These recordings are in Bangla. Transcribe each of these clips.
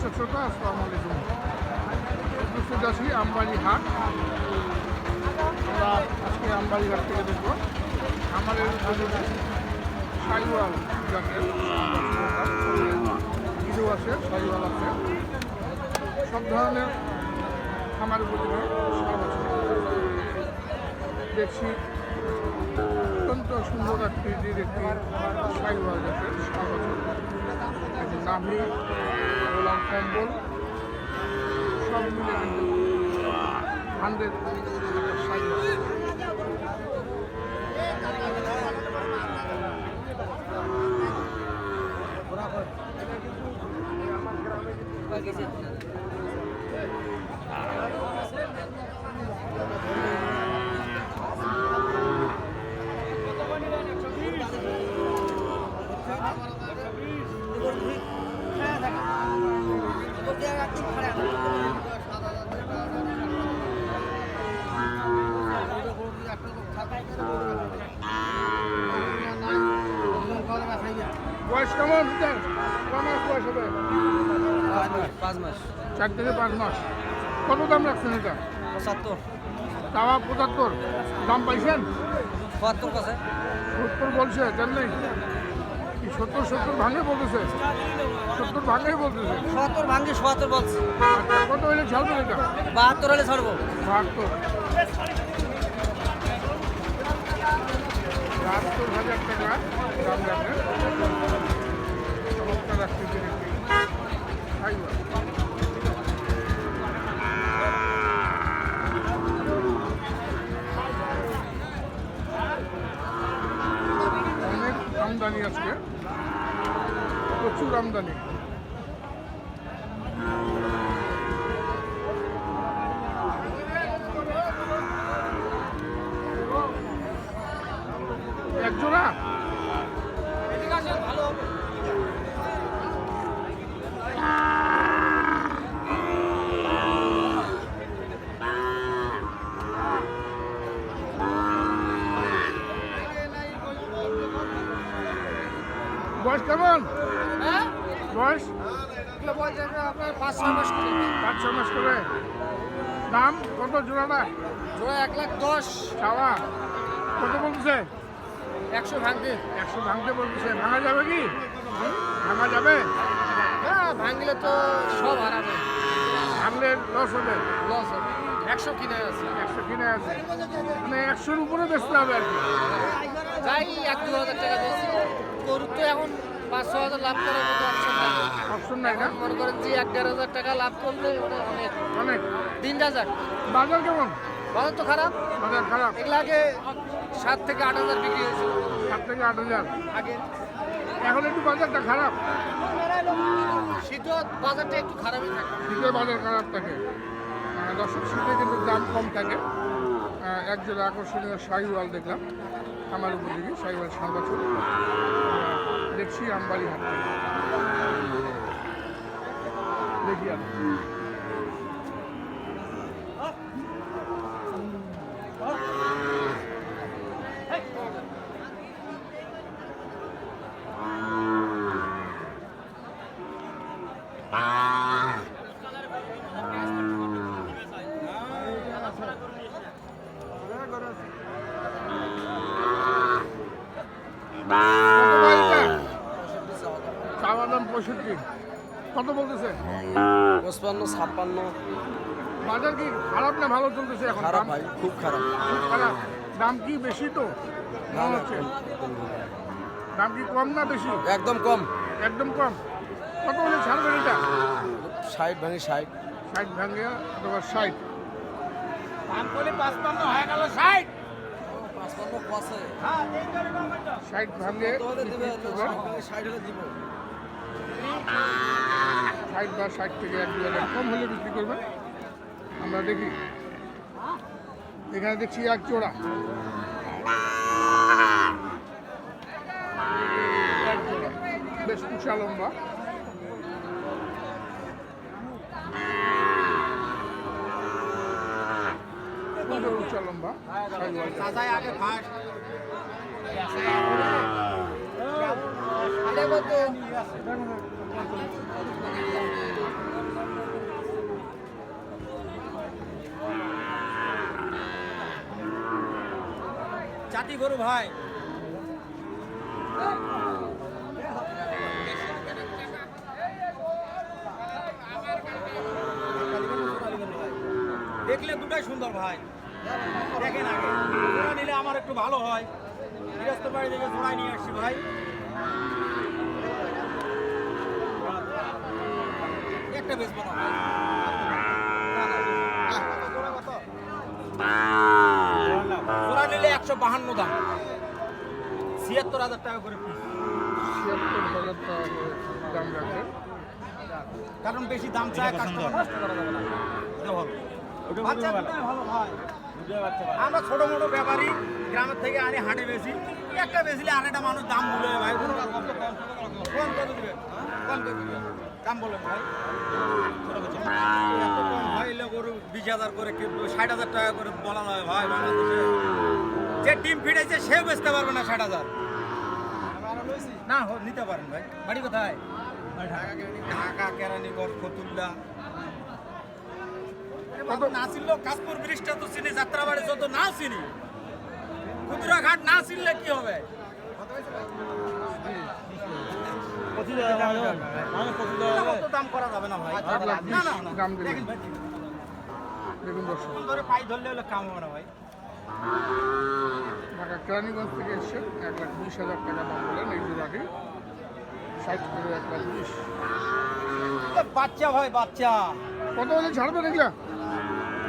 দর্শক শ্রোতা, আসসালামু আলাইকুম। আছি আমবাড়ি হাট। আমরা আজকে আমবাড়ি হাট থেকে দেখব। আমাদের সাইওয়াল জাতের কিছু আছে, সাইওয়াল আছে। সব ধরনের খামার উপযোগী দেখছি অত্যন্ত সুন্দর আকৃতির একটি সব আছে যে নাভি গোলাম কম্বল সব মিলে কিন্তু হান্ড্রেড বয়স কেমন? কমাস বয়স হবে? পাঁচ মাস। চার থেকে পাঁচ মাস। কত দাম রাখছেন এটা? পঁচাত্তর। তাওয়া পঁচাত্তর। দাম পাইছেন? বাহাত্তর কাছে? সত্তর বলছে জানলেন কি সত্তর সত্তর ভাঙে বলতেছে। সত্তর ভাঙে বলতেছে। সত্তর ভাঙ্গি সত্তর বলছে। কত হলে ছাড়বেন এটা? বাহাত্তর হলে ছাড়বো। বাহাত্তর। বাহাত্তর হাজার টাকা দাম রাখেন চমৎকার একটি ফাইবার আমদানি আজকে। প্রচুর আমদানি। এক জোড়া বয়স কেমন? বয়স? আপনার পাঁচ ছয় মাস করে? পাঁচ ছ মাস করে। দাম কত জোড়াটা? জোড়া এক লাখ দশ। চাওয়া। কত বলতেছে? একশো ভাঙতে। একশো ভাঙতে বলতেছে। ভাঙা যাবে কি? ভাঙা যাবে? হ্যাঁ ভাঙলে তো সব হারাবে। ভাঙলে লস হবে। লস হবে। একশো কিনে আছে। একশো কিনে আছে। মানে একশোর উপরে বেচতে হবে আর কি। যাই এক দু হাজার টাকা বেশি গরুর তো এখন পাঁচ ছ হাজার লাভ করার মতো অপশন নাই। অপশন নাই না? এখন মনে করেন যে এক দেড় হাজার টাকা লাভ করলে অনেক। অনেক? তিন হাজার। বাজার কেমন? বাজার তো খারাপ। বাজার খারাপ? এগুলো আগে সাত থেকে আট হাজার বিক্রি হয়েছিল। সাত থেকে আট হাজার? আগে। এখন একটু বাজারটা খারাপ? শীতও বাজারটা একটু খারাপই থাকে। শীতের বাজার খারাপ থাকে। দর্শক শীতে কিন্তু দাম কম থাকে। আহ, এক জোড়া আকর্ষণীয় শাহিওয়াল দেখলাম। আমার উপযোগী শাহিওয়াল সাত বছর আহ, দেখছি আমবাড়ি হাট। দেখি আর কত ভাই এটা? চাওয়া দাম পঁয়ষট্টি। কত বলতেছে? পঁচপান্ন ছাপ্পান্ন। বাজার কি খারাপ না ভালো চলতেছে এখন? খারাপ দাম ভাই খুব খারাপ। খুব খারাপ। দাম কি বেশি তো? মনে হচ্ছে। দাম কি কম না বেশি? একদম কম। একদম কম। কত হলে ছাড়বেন এটা? ষাট ভাঙি ষাট। ষাট ভাঙে অথবা ষাট। পাঁচপান্ন কষে। ষাট ভাঙে বিক্রি ষাট হলে দিব। ষাট বা ষাট থেকে এক দু হাজার। কম হলে বিক্রি করবেন আমরা দেখি। এখানে দেখছি এক জোড়া। বেশ উঁচা লম্বা। সুন্দর উঁচা লম্বা। চাটি গরু ভাই। দেখলে দুটাই সুন্দর ভাই। দেখেন আগে। নিলে আমার একটু ভালো হয়। গৃহস্থ বাড়ি থেকে জোড়ায় নিয়ে আসছি ভাই। একটা বেচবো না জোড়া নিলে একশো বাহান্ন দাম। ছিয়াত্তর হাজার টাকা করে piece। ছিয়াত্তর হাজার টাকা দাম রাখবে কারণ বেশি দাম চায় কাস্টমার নষ্ট করা যাবে না। এটা ভালো। বাচ্চা ভালো ভাই। আমরা ছোট মোটো ব্যাপারী গ্রামের থেকে আনি হাটে বেশি। একটা বেশিলে আরেকটা মানুষ দাম বলে ভাই। কোন কত দিবে। কম কত দিবে। দাম বলেন ভাই। এলে গরু বিশ হাজার করে ষাট হাজার টাকা করে বলা হয় ভাই বাংলাদেশে। যে ডিম ফিটেছে সেও বেচতে পারবে না ষাট হাজার। না নিতে পারেন ভাই। বাড়ি কোথায়? ঢাকা কেরানীগঞ্জ ফতুল্লা। কত? না চিনলো কাশপুর ব্রিজটা তো চিনি যাত্রাবাড়ি যত না চিনি। কুতুরাঘাট না চিনলে কি হবে? কত দাম করা যাবে না ভাই। না না না। দাম দিলেন। দেখেন ভাই, দেখুন দর্শক। ধরে পাই ধরলে হলে কাম হবে না ভাই। ঢাকা কেরানীগঞ্জ থেকে এসছেন এক লাখ বিশ হাজার টাকা দাম বলেন এই জোড়াটি ষাট করে এক লাখ বিশ বাচ্চা ভাই বাচ্চা। কত হলে ছাড়বেন এগুলা?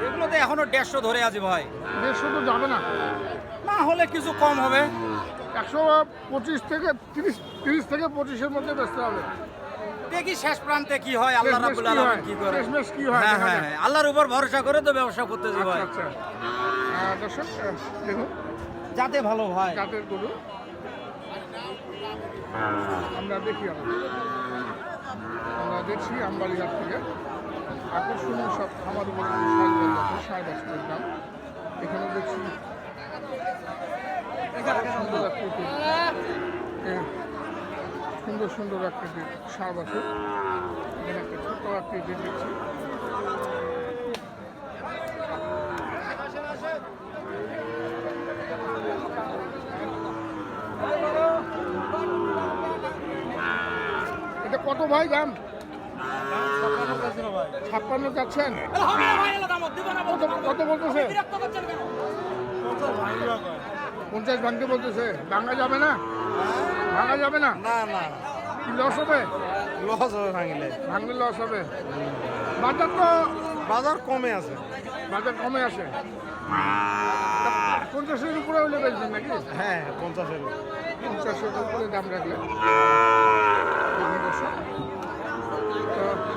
এগুলোতে এখনও দেড়শো ধরে আছে ভাই। দেড়শো তো যাবে না। না হলে কিছু কম হবে। একশো পঁচিশ থেকে তিরিশ তিরিশ থেকে পঁচিশের মধ্যে বেচতে হবে। দেখি শেষ প্রান্তে কি হয় আল্লাহ কি আলামিন কি করে? শেষমেশ কি হয়? হ্যাঁ হ্যাঁ। হ্যাঁ, আল্লাহর উপর ভরসা করে তো ব্যবসা করতেছি আচ্ছা ভাই আচ্ছা দর্শক দেখুন। যাতে ভালো ভাই জাতের গরু আমরা দেখি আমরা আমরা দেখছি আমবাড়িহাট থেকে। আকর্ষণীয় সব খামার উপর সাড়ে দাম এখানে দেখছি সুন্দর আকৃতির সুন্দর সুন্দর আকৃতির সার এখানে একটা আকৃতির দেখছি এটা কত ভাই দাম? ছাপ্পান্ন যাচ্ছেন? কত কত বলতেছে? পঞ্চাশ ভাঙতে বলতেছে। ভাঙা যাবে না? ভাঙা যাবে না? না না। লস হবে? লস হবে ভাঙিলে। ভাঙলে লস হবে। বাজার তো বাজার কমে আছে। বাজার কমে আসে পঞ্চাশের উপরে হলে বেচবেন নাকি? হ্যাঁ পঞ্চাশের। পঞ্চাশের উপরে দাম রাখলে।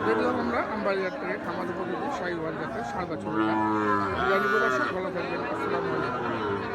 দেখলাম আমরা থেকে খামার ভালো থাকবেন। আসসালামু আলাইকুম।